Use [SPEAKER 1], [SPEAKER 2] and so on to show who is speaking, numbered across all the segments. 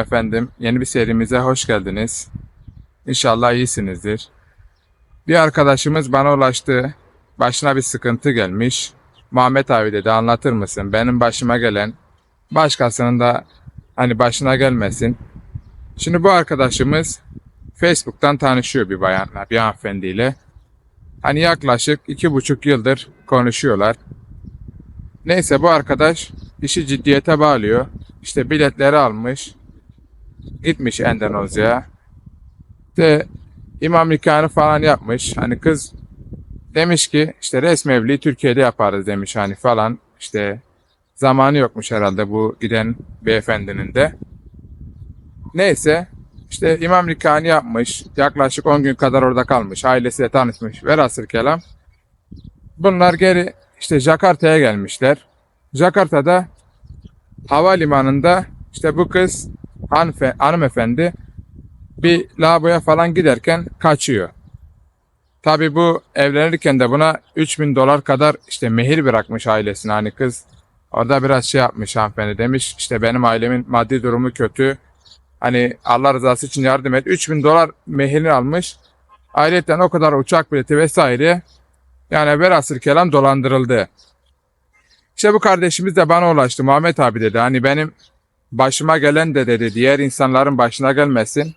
[SPEAKER 1] efendim. Yeni bir serimize hoş geldiniz. İnşallah iyisinizdir. Bir arkadaşımız bana ulaştı. Başına bir sıkıntı gelmiş. Muhammed abi dedi anlatır mısın? Benim başıma gelen başkasının da hani başına gelmesin. Şimdi bu arkadaşımız Facebook'tan tanışıyor bir bayanla, bir hanımefendiyle. Hani yaklaşık iki buçuk yıldır konuşuyorlar. Neyse bu arkadaş işi ciddiyete bağlıyor. İşte biletleri almış. Gitmiş Endonezya'ya. De imam nikahını falan yapmış. Hani kız demiş ki işte resmi evliliği Türkiye'de yaparız demiş hani falan. İşte zamanı yokmuş herhalde bu giden beyefendinin de. Neyse işte imam nikahını yapmış. Yaklaşık 10 gün kadar orada kalmış. Ailesiyle tanışmış. Velhasıl kelam. Bunlar geri işte Jakarta'ya gelmişler. Jakarta'da havalimanında işte bu kız hanfe, hanımefendi bir lavaboya falan giderken kaçıyor. Tabi bu evlenirken de buna 3000 dolar kadar işte mehir bırakmış ailesine. Hani kız orada biraz şey yapmış hanımefendi demiş işte benim ailemin maddi durumu kötü. Hani Allah rızası için yardım et. 3000 dolar mehirini almış. Ayrıca o kadar uçak bileti vesaire yani velhasıl kelam dolandırıldı. İşte bu kardeşimiz de bana ulaştı. Muhammed abi dedi. Hani benim başıma gelen de dedi. Diğer insanların başına gelmesin.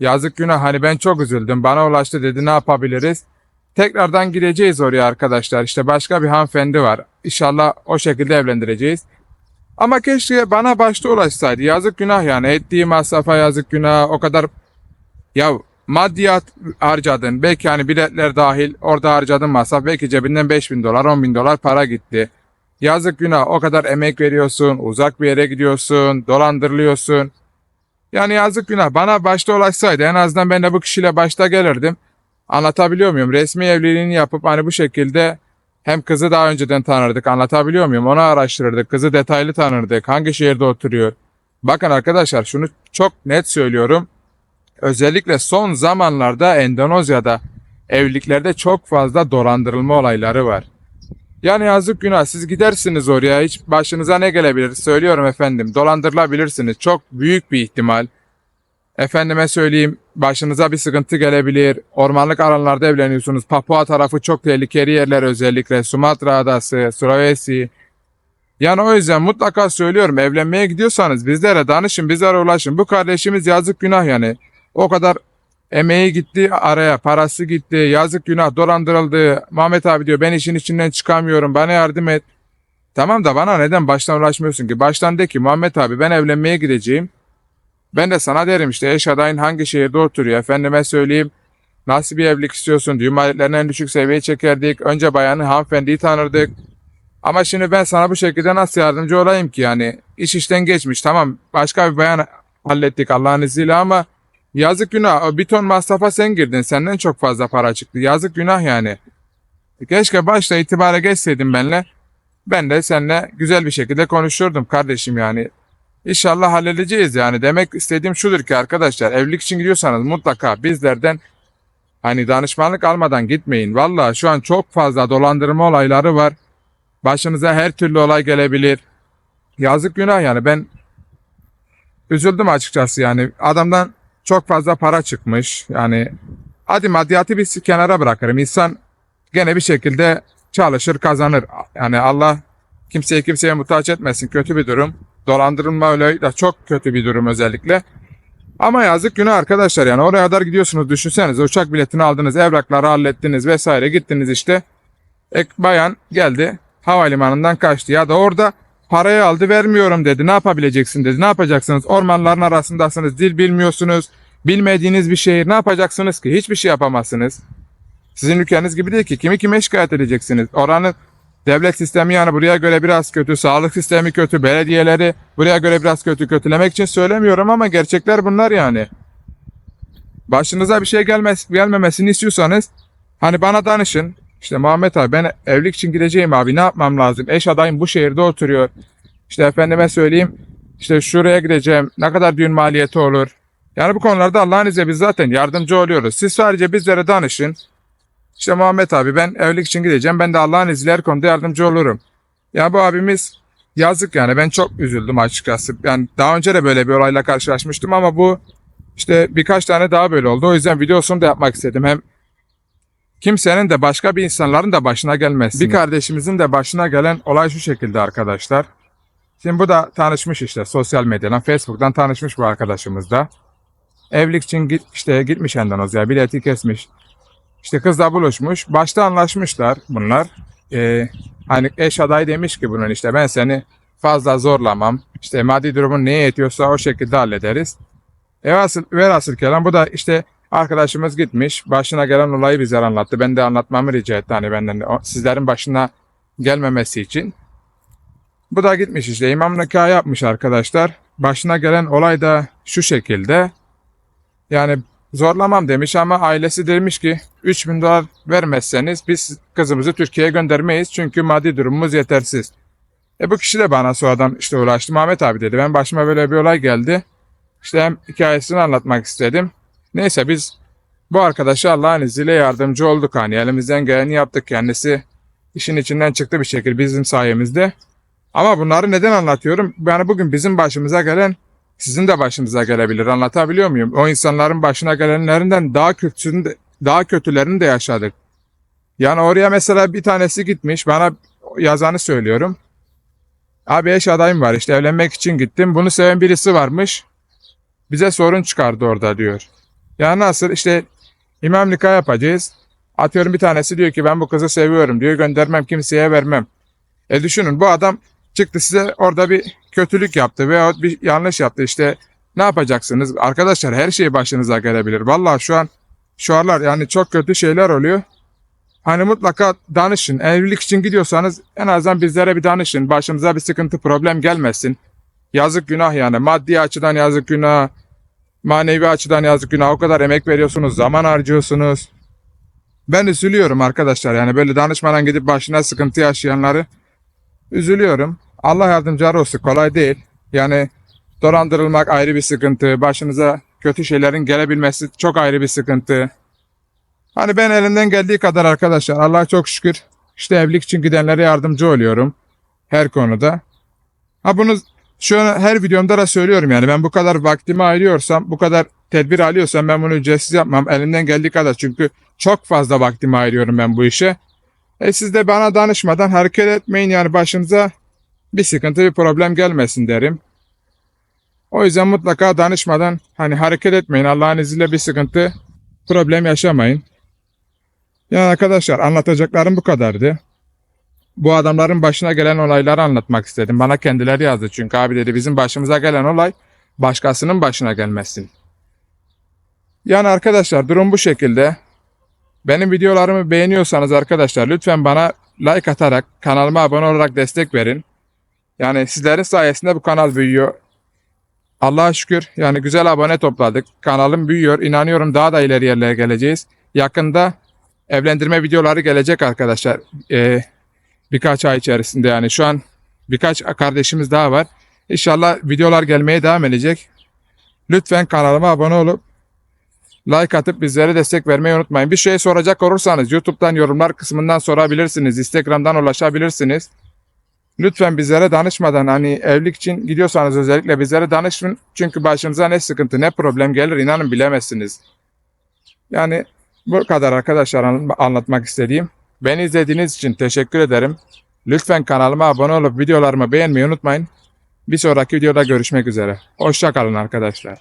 [SPEAKER 1] Yazık günah. Hani ben çok üzüldüm. Bana ulaştı dedi. Ne yapabiliriz? Tekrardan gideceğiz oraya arkadaşlar. İşte başka bir hanımefendi var. İnşallah o şekilde evlendireceğiz. Ama keşke bana başta ulaşsaydı. Yazık günah yani. Ettiği masrafa yazık günah. O kadar ya maddiyat harcadın. Belki hani biletler dahil orada harcadın masraf. Belki cebinden 5 bin dolar 10 bin dolar para gitti. Yazık günah o kadar emek veriyorsun. Uzak bir yere gidiyorsun. Dolandırılıyorsun. Yani yazık günah. Bana başta ulaşsaydı en azından ben de bu kişiyle başta gelirdim. Anlatabiliyor muyum? Resmi evliliğini yapıp hani bu şekilde hem kızı daha önceden tanırdık. Anlatabiliyor muyum? Onu araştırırdık. Kızı detaylı tanırdık. Hangi şehirde oturuyor? Bakın arkadaşlar şunu çok net söylüyorum. Özellikle son zamanlarda Endonezya'da evliliklerde çok fazla dolandırılma olayları var. Yani yazık günah siz gidersiniz oraya hiç başınıza ne gelebilir söylüyorum efendim dolandırılabilirsiniz çok büyük bir ihtimal. Efendime söyleyeyim başınıza bir sıkıntı gelebilir. Ormanlık alanlarda evleniyorsunuz. Papua tarafı çok tehlikeli yerler özellikle. Sumatra adası, Sulawesi. Yani o yüzden mutlaka söylüyorum evlenmeye gidiyorsanız bizlere danışın bizlere ulaşın. Bu kardeşimiz yazık günah yani. O kadar emeği gitti araya, parası gitti, yazık günah dolandırıldı. Mehmet abi diyor ben işin içinden çıkamıyorum bana yardım et. Tamam da bana neden baştan ulaşmıyorsun ki? Baştan de ki Muhammed abi ben evlenmeye gideceğim. Ben de sana derim işte eş adayın hangi şehirde oturuyor. Efendime söyleyeyim nasıl bir evlilik istiyorsun? Düğün maliyetlerini en düşük seviyeye çekerdik. Önce bayanı hanımefendiyi tanırdık. Ama şimdi ben sana bu şekilde nasıl yardımcı olayım ki yani? iş işten geçmiş tamam başka bir bayan hallettik Allah'ın izniyle ama yazık günah. Bir ton masrafa sen girdin. Senden çok fazla para çıktı. Yazık günah yani. Keşke başta itibara geçseydin benimle. Ben de seninle güzel bir şekilde konuşurdum kardeşim yani. İnşallah halledeceğiz yani. Demek istediğim şudur ki arkadaşlar evlilik için gidiyorsanız mutlaka bizlerden hani danışmanlık almadan gitmeyin. Vallahi şu an çok fazla dolandırma olayları var. Başınıza her türlü olay gelebilir. Yazık günah yani ben üzüldüm açıkçası yani. Adamdan çok fazla para çıkmış. Yani hadi maddiyatı bir kenara bırakırım. İnsan gene bir şekilde çalışır kazanır. Yani Allah kimseye kimseye muhtaç etmesin. Kötü bir durum. Dolandırılma öyle de çok kötü bir durum özellikle. Ama yazık günah arkadaşlar yani oraya kadar gidiyorsunuz düşünsenize uçak biletini aldınız evrakları hallettiniz vesaire gittiniz işte. Ek bayan geldi havalimanından kaçtı ya da orada parayı aldı vermiyorum dedi. Ne yapabileceksin dedi. Ne yapacaksınız? Ormanların arasındasınız. Dil bilmiyorsunuz. Bilmediğiniz bir şehir. Ne yapacaksınız ki? Hiçbir şey yapamazsınız. Sizin ülkeniz gibi değil ki. Kimi kime şikayet edeceksiniz? Oranın Devlet sistemi yani buraya göre biraz kötü, sağlık sistemi kötü, belediyeleri buraya göre biraz kötü kötülemek için söylemiyorum ama gerçekler bunlar yani. Başınıza bir şey gelmez, gelmemesini istiyorsanız hani bana danışın. İşte Muhammed abi ben evlilik için gideceğim abi ne yapmam lazım? Eş adayım bu şehirde oturuyor. İşte efendime söyleyeyim işte şuraya gideceğim ne kadar düğün maliyeti olur? Yani bu konularda Allah'ın izniyle biz zaten yardımcı oluyoruz. Siz sadece bizlere danışın. İşte Muhammed abi ben evlilik için gideceğim. Ben de Allah'ın izniyle her konuda yardımcı olurum. Ya bu abimiz yazık yani ben çok üzüldüm açıkçası. Yani daha önce de böyle bir olayla karşılaşmıştım ama bu işte birkaç tane daha böyle oldu. O yüzden videosunu da yapmak istedim. Hem kimsenin de başka bir insanların da başına gelmesin. Bir kardeşimizin de başına gelen olay şu şekilde arkadaşlar. Şimdi bu da tanışmış işte sosyal medyadan, Facebook'tan tanışmış bu arkadaşımız da. Evlilik için git, işte gitmiş Endonezya'ya, bileti kesmiş. İşte kızla buluşmuş. Başta anlaşmışlar bunlar. Ee, hani eş adayı demiş ki bunun işte ben seni fazla zorlamam. İşte maddi durumun neye yetiyorsa o şekilde hallederiz. Evasıl, velhasıl kelam bu da işte arkadaşımız gitmiş. Başına gelen olayı bize anlattı. Ben de anlatmamı rica etti hani benden sizlerin başına gelmemesi için. Bu da gitmiş işte imam nikahı yapmış arkadaşlar. Başına gelen olay da şu şekilde. Yani zorlamam demiş ama ailesi demiş ki 3000 dolar vermezseniz biz kızımızı Türkiye'ye göndermeyiz çünkü maddi durumumuz yetersiz. E bu kişi de bana sonradan işte ulaştı. Ahmet abi dedi ben başıma böyle bir olay geldi. İşte hem hikayesini anlatmak istedim. Neyse biz bu arkadaşa Allah'ın izniyle yardımcı olduk hani elimizden geleni yaptık. Kendisi işin içinden çıktı bir şekilde bizim sayemizde. Ama bunları neden anlatıyorum? Yani bugün bizim başımıza gelen sizin de başınıza gelebilir. Anlatabiliyor muyum? O insanların başına gelenlerinden daha kötüsünü de, daha kötülerini de yaşadık. Yani oraya mesela bir tanesi gitmiş. Bana yazanı söylüyorum. Abi eş adayım var işte evlenmek için gittim. Bunu seven birisi varmış. Bize sorun çıkardı orada diyor. Ya nasıl işte imam nikah yapacağız. Atıyorum bir tanesi diyor ki ben bu kızı seviyorum diyor. Göndermem kimseye vermem. E düşünün bu adam çıktı size orada bir kötülük yaptı veya bir yanlış yaptı işte ne yapacaksınız? Arkadaşlar her şey başınıza gelebilir. Vallahi şu an şu aralar yani çok kötü şeyler oluyor. Hani mutlaka danışın. Evlilik için gidiyorsanız en azından bizlere bir danışın. Başımıza bir sıkıntı problem gelmesin. Yazık günah yani. Maddi açıdan yazık günah. Manevi açıdan yazık günah. O kadar emek veriyorsunuz. Zaman harcıyorsunuz. Ben üzülüyorum arkadaşlar. Yani böyle danışmadan gidip başına sıkıntı yaşayanları üzülüyorum. Allah yardımcıları olsun. Kolay değil. Yani dolandırılmak ayrı bir sıkıntı. Başınıza kötü şeylerin gelebilmesi çok ayrı bir sıkıntı. Hani ben elimden geldiği kadar arkadaşlar Allah'a çok şükür işte evlilik için gidenlere yardımcı oluyorum. Her konuda. Ha bunu şu an her videomda da söylüyorum yani ben bu kadar vaktimi ayırıyorsam, bu kadar tedbir alıyorsam ben bunu ücretsiz yapmam. Elimden geldiği kadar çünkü çok fazla vaktimi ayırıyorum ben bu işe. E siz de bana danışmadan hareket etmeyin yani başınıza bir sıkıntı bir problem gelmesin derim. O yüzden mutlaka danışmadan hani hareket etmeyin. Allah'ın izniyle bir sıkıntı problem yaşamayın. Yani arkadaşlar anlatacaklarım bu kadardı. Bu adamların başına gelen olayları anlatmak istedim. Bana kendileri yazdı çünkü abi dedi bizim başımıza gelen olay başkasının başına gelmesin. Yani arkadaşlar durum bu şekilde. Benim videolarımı beğeniyorsanız arkadaşlar lütfen bana like atarak kanalıma abone olarak destek verin. Yani sizlerin sayesinde bu kanal büyüyor. Allah'a şükür yani güzel abone topladık. Kanalım büyüyor. İnanıyorum daha da ileri yerlere geleceğiz. Yakında evlendirme videoları gelecek arkadaşlar. Ee, birkaç ay içerisinde yani şu an birkaç kardeşimiz daha var. İnşallah videolar gelmeye devam edecek. Lütfen kanalıma abone olup like atıp bizlere destek vermeyi unutmayın. Bir şey soracak olursanız YouTube'dan yorumlar kısmından sorabilirsiniz. Instagram'dan ulaşabilirsiniz. Lütfen bizlere danışmadan hani evlilik için gidiyorsanız özellikle bizlere danışın. Çünkü başınıza ne sıkıntı ne problem gelir inanın bilemezsiniz. Yani bu kadar arkadaşlar an- anlatmak istediğim. Beni izlediğiniz için teşekkür ederim. Lütfen kanalıma abone olup videolarımı beğenmeyi unutmayın. Bir sonraki videoda görüşmek üzere. Hoşça kalın arkadaşlar.